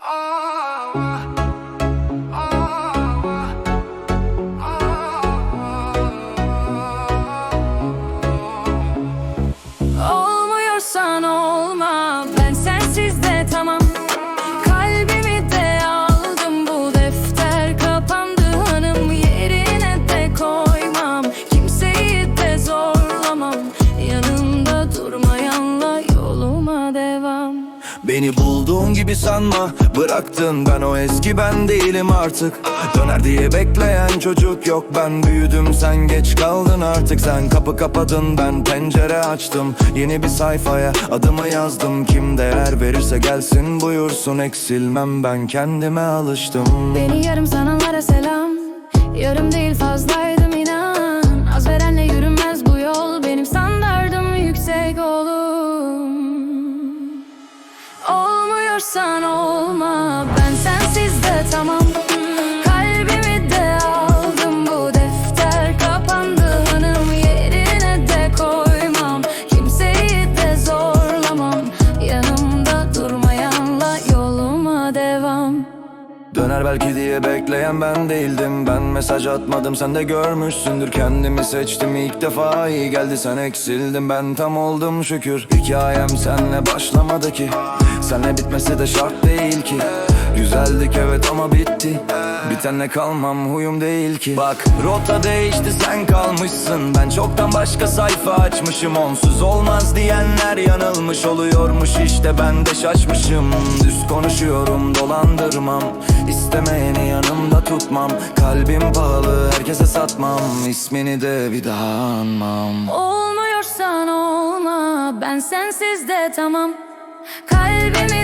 Olmuyorsan Beni bulduğun gibi sanma. Bıraktın ben o eski ben değilim artık. Döner diye bekleyen çocuk yok. Ben büyüdüm sen geç kaldın artık. Sen kapı kapadın ben pencere açtım. Yeni bir sayfaya adımı yazdım. Kim değer verirse gelsin buyursun. Eksilmem ben kendime alıştım. Beni yarım sananlara selam. Yarım değil fazlaydım Olmuyorsan olma. Ben sensiz de tamam. Kalbimi de aldım Bu defter. Kapandı hanım Yerine de koymam. Kimseyi de zorlamam. Yanımda durmayanla yoluma devam. Döner belki diye bekleyen ben değildim. Ben mesaj atmadım sen de görmüşsündür. Kendimi seçtim ilk defa iyi geldi. Sen eksildin Ben tam oldum şükür. Hikayem senle başlamadı ki Senle bitmesi de şart değil ki. Güzeldik evet ama bitti. Bitenle kalmam huyum değil ki. Bak rota değişti sen kalmışsın. Ben çoktan başka sayfa açmışım. Onsuz olmaz diyenler yanılmış oluyormuş. İşte ben de şaşmışım. Düz konuşuyorum dolandırmam. İstemeyeni yanımda tutmam. Kalbim pahalı herkese satmam. İsmini de bir daha anmam. Olmuyorsan olma Ben sensiz de tamam Kalbimi